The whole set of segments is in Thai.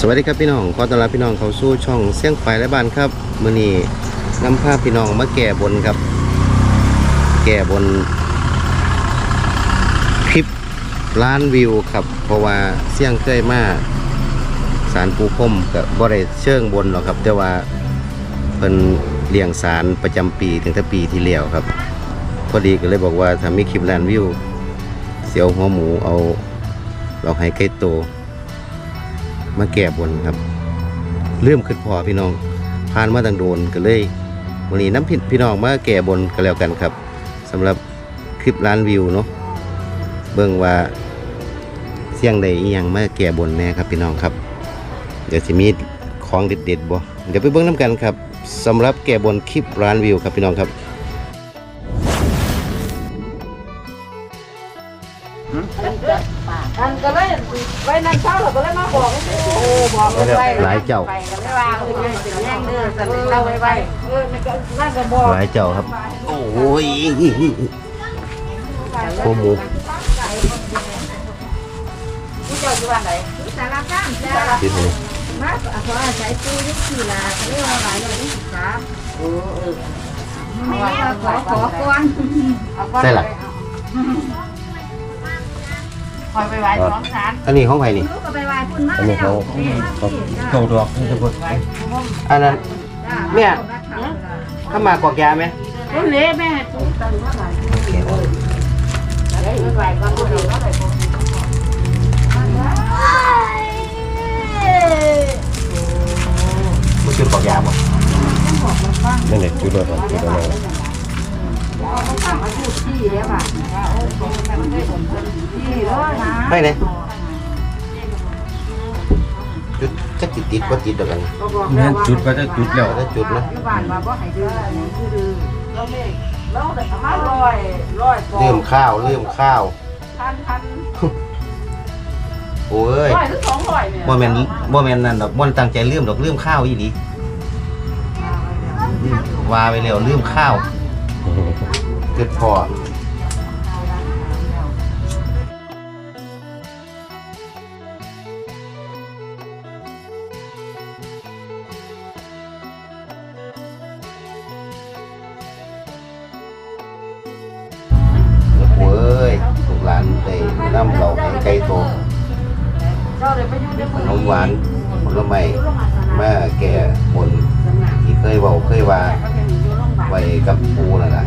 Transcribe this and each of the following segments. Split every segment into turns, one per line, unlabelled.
สวัสดีครับพี่น้อง ขอต้อนรับพี่น้องเข้าสู่ช่องเสียงไฟและบ้านครับมื้อนี้นำภาพพี่น้องมาแก่บนครับ แก่บนคลิปล้านวิวครับ เพราะว่าเสียงเคยมาสารปูพรมกับบ่ได้เชิงบนหรอกครับ แต่ว่าเพิ่นเลี้ยงสารประจำปีตั้งแต่ปีที่แล้วครับ พอดีก็เลยบอกว่าถ้ามีคลิปล้านวิว เสียวหัวหมูเอาเราให้ไก่โต มาแก้บนครับเริ่มขึ้นพอพี่น้องผ่านมาตั้งโดนก็เลยวันนี้น้ำผิดพี่น้องมาแก้บนก็แล้วกันครับสำหรับคลิปล้านวิวเนาะเบิ่งว่าเสียงใดอีหยังมาแก้บนแน่ครับพี่น้องครับ เดี๋ยวจะมีของเด็ดๆบ่เดี๋ยวไปเบิ่งน้ำกันครับสำหรับแก้บนคลิปล้านวิวครับพี่น้องครับ
อันก็เลยไว้นั่นเช้าเราก็เลยมาบอกบอกไว้
หลายเจ้า
ไปก็ไม่ว่าเออเป็นแย่งเด้อสั่นเราไว้ไว้เออนั่นก็นั่นก็บอก
หลายเจ้าครับ โอ้ยโคหมู
ผู้เจ้าอยู่บ้านไหน
สารคามจ้า
ที่นี่
มาขออาศัยปูยุคสี่ลาเรียกว่าหลายร้อยยี่สิบสาม
โอ้เออ
ไม่แล้วขอขอก่อน
เอาก้อน
ใช่หรอ
คอยไปไว้สองสาร
อันนี้ของใครนี่
ลูกก็ไปไหว้พุ่นมา
อันนี้
แล้ว
เขาเขาเขาดอกทุกคน
ไว้
อันนั้น
จ้า
เนี่ยเข้ามากอกยาไหม
ต้นเละแม่ตุ้งตันว่าไงได้ไว้ก็บ่ได้แล้ว
ติดติดว่าติดเดียวกัน
ก็บอก
นั่
แล้ว
น
ว่า
จุดก็จะจุดแล้ว
ถ้าจุดนะ
อยู่บ้านว่าบ่ให้ดื้ออันนี้คือดื้อเราเลขเราได้ประมาณร้อยร้อยกว่า
เริ่มข้าวเริ่มข้าว
พันพัน
โอ้ย
ร้อยหรือสองร้อยเนี่ย
บ่แม่นบ่แม่นนั่นดอกบ่ตั้งใจเริ่มดอกเริ่มข้าวอีหลีว่าไปแล้วเริ่มข้าวเกิดพอ ได้น้ำเราให้ไก่โตข
เมือง
นมหวานผลไม้มาแก่บนที่เคยเว้าเคยว่าไว้กับปูนั่นล่ะ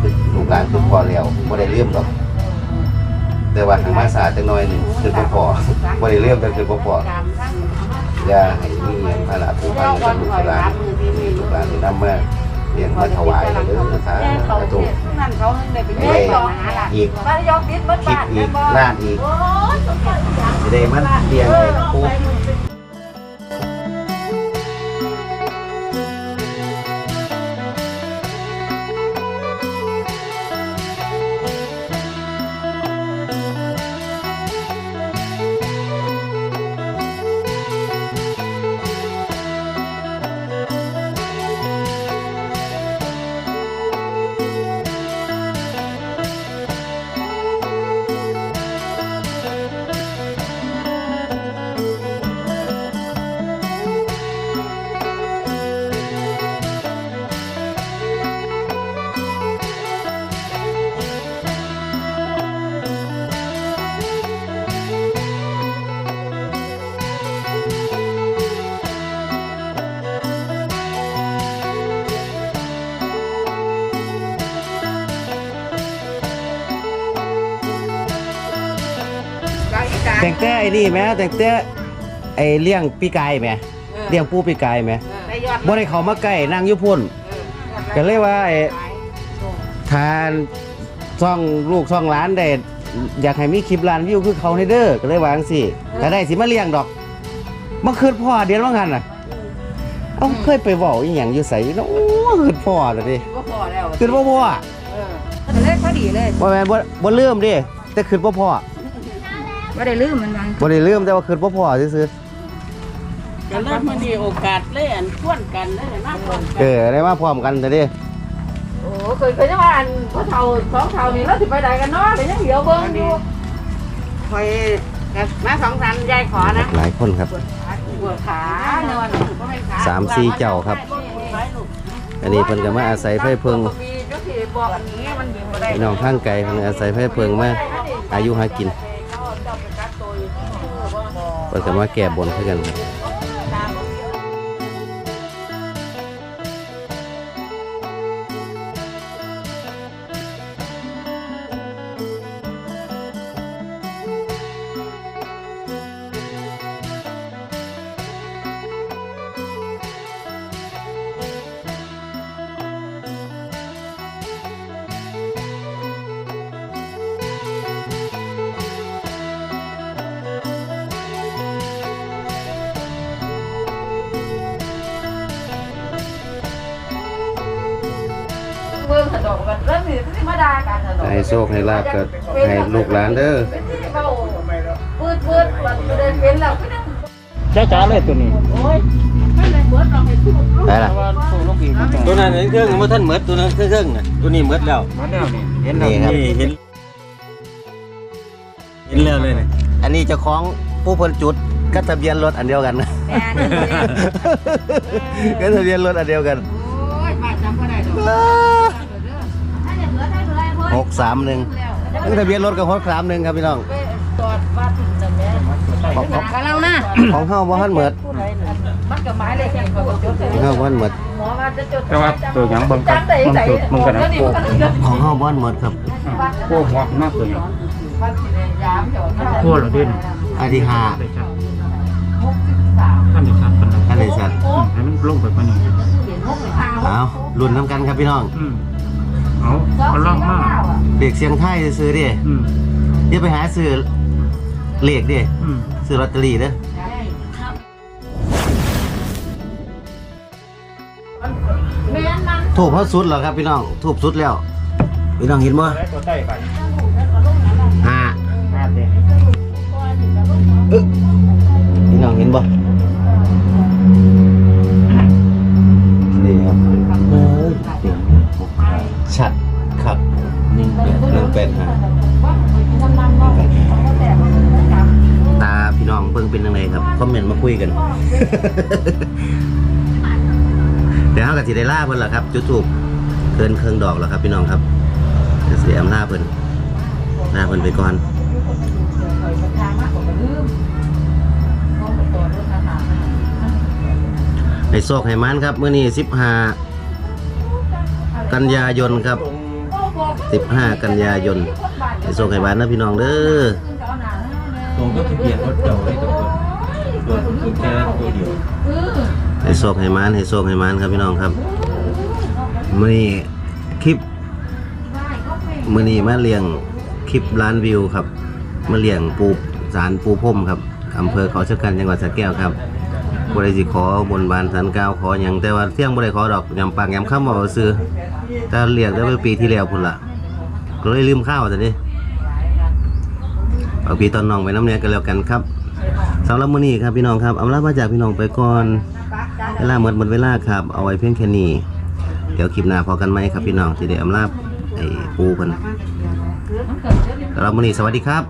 คือลูกหลานคือพอแล้วบ่ได้เลื่อมดอกแต่ว่าทางมาสาจังน้อยหนึ่งคือบ่พอบ่ได้เลื่อมแต่คือบ่พออย่าให้มีหยังภาระผู้พันกับลูกหลานลูกหลานที่นำมาเลี้ยงมาถวายเด้อสา
แม่เขา
ธุ
นั่นเขาได้ไป
ให้
แม่
ได้
สองหาล่ะ
อีก
บ้านยอกติดเบิด
คลิป
บ้าน
อี
แม่
ก
บ่
ล้านอีก
โอ้ยสมเด็จ
สิได้มาเลี้ยงให้ปู แต่งแต่ไอ้นี่แหม่แต่งแต่ไอ้เลี้ยงปีกายแหม่เลี้ยงปูปีกายแหม่
ได้ยอด
บ่ได้เข้ามาใกล้นั่งอยู่พุ่นก็เลยว่าไอ้ทานช่องลูกช่องร้านได้อยากให้มีคลิปร้านวิวคือเขาในเด้อก็เลยวาจังสิถ้าได้สิมาเลี้ยงดอกมาคืนพ่อเดือนว่างั้นน่ะเอ้าเคยไปเว้าอีหยังอยู่ไสเนาะโอ้คืนพ่อน่ะดิ
ก็พอแล้ว
คืนบ่พ่อ
เออเลยพอดีเลย
บ่แม่นบ่บ่ลืมเดิแต่คืนบ่พ่อ
ไม่ได้ลืมมันมัน
บ่ได้ลืมแต่ว่าคืนบ่พ่อซื่อ
ก็เลยมันมีโอกาสเล่นชวนกันเลยมากกว่า
ๆเออได้มาพร้อมกันแต่ดิ
โอ้เคยเคยจะว่าอันพระเฒ่าสองเฒ่านี่เราสิไปไหนกันเนาะเดี๋ยวยังเหี่ยวเบิ่งอยู่คอยมาสองสันยายขอนะ
หลายคนครับ
โอ้
ปวดขาเนาะก็ไม่ขา
สามสี่เจ้าครับ อันนี้เพิ่นก็มาอาศัยไฟเพิง
มีเจ้าที่บอกอันนี้มันยิงบ่ได้
พี่น้องข้างไกลเพิ่นอาศัยไฟเพิงมาอายุหากิน
เพิ่
นก็มาแก้บนคือกัน
เให้
โชคให้ลาบก็ให้ลูกหลานเด้อ
เป็นที่เขาปืดปืดมันได้เป็นแล้วก็ได้
จ้าจ้าเลยตัวนี้
โอ้ยไม่ได้เบิดเราให้ทุกลูก
ไปล่ะ
ว่าสู้ลงอีก
ตัวนั้นเครื่องมันท่านเหมือดตัวนั้นเครื่องๆน่ะตัวนี้เหมือดแล้ว
มาแล้วนี่เห็น
นี่ครับ
นี่เห็นเห็นแล้วเลยเนี่ย
อันนี้เจ้าของผู้เพิ่นจุดก็ทะเบียนรถอันเดียวกันนะ
แม่นี่เลย
ก็ทะเบียนรถอันเดียวกัน
โอ้ยป้าจำก็ได้ดอกถ้าจะเหลือถ้าเหลือเพิ่น
หกสามหนึ่งนี่ทะเบียนรถกับหกสามหนึ่งครับพี่น้อง
ตอดว่าถึงจะแม่
ของของ
กับเรานะ
ของเฮาบ่ทันเหมือด
ผู้ใดมันก็หมายเลขที่เขาจด
ของเฮาบ่ทันเหมือด
หมอว่าจะจด
แต่ว่าตัวหยังเบิ่งกัน
จำได้
มัน
ใส่
สุดมันกันนะ
นี่
โอ้
มันก็
ของเฮาบ่ทันเหมือดครับ
โอ้หัวมากตัวนี้
ว่าสิได้ยามเดี๋ยวนะ
ทั่วเหรอดิน
อันที่ห้า
ท่านได้ชัดกัน
อันนี้ชัด
ให้มันลงไปกว่านี้
เอาลุ้นน้ำกันครับพี่น้อง
อืม เอาเอาล่องมาก
เด็กเสียงไทายซื้อดิ
อืม
อย่าไปหาซื้อเลขดิ
อืม
ซื้อลอตเตอรี่เด้อ
แม่นมัน
ถูกเฮาสุดแล้วครับพี่น้องถูกสุดแล้วพี่น้องเห็นบ่
ตัวใต้ไป
องเพิ่งเป็นยังไงครับคอมเมนต์มาคุยกัน เดี๋ยวเราก็สิได้ล่าเพิ่นล่ะครับจุดทูบเกินเครื่องดอกแล้วครับ พี่น้องครับจะเสียอำลาเพิ่นลาเพิ่นไปก่อนให้โชคให้มันครับเมื้อนี้15กันยายนครับ 15 กันยายนให้โชคให้มันนะพี่น้องเด้อ
ตรงก็ทะเบียนรถเก่าเลยตัวตัวตัวแค่ตัวเดียว
ให้โชคให้มันให้โชคให้มันครับพี่น้องครับมื้อนี้คลิปมื้อนี้มาเลี้ยงคลิปล้านวิวครับมาเลี้ยงปูสารปูพรมครับอำเภอเขาชะกันจังหวัดสระแก้วครับบ่ได้สิขอบนบานสันกล่าวขอหยังแต่ว่าเที่ยงบ่ได้ขอดอกยำปากยำคำบ่ซื้อแต่เลี้ยงได้เมื่อปีที่แล้วพุ่นละก็เลยลืมข้าวซะดิ เอาพี่ตอนน้องไปน้ำเนียกันแล้วกันครับสำหรับมื้อนี้ครับพี่น้องครับอำลามาจากพี่น้องไปก่อนเวลาหมดหมดเวลาครับเอาไว้เพียงแค่นี้เดี๋ยวคลิปหน้าพอกันไหมครับพี่น้องสิได้อำลาไอ้ปูกันสำหรับมื้อนี้สวัสดีครับ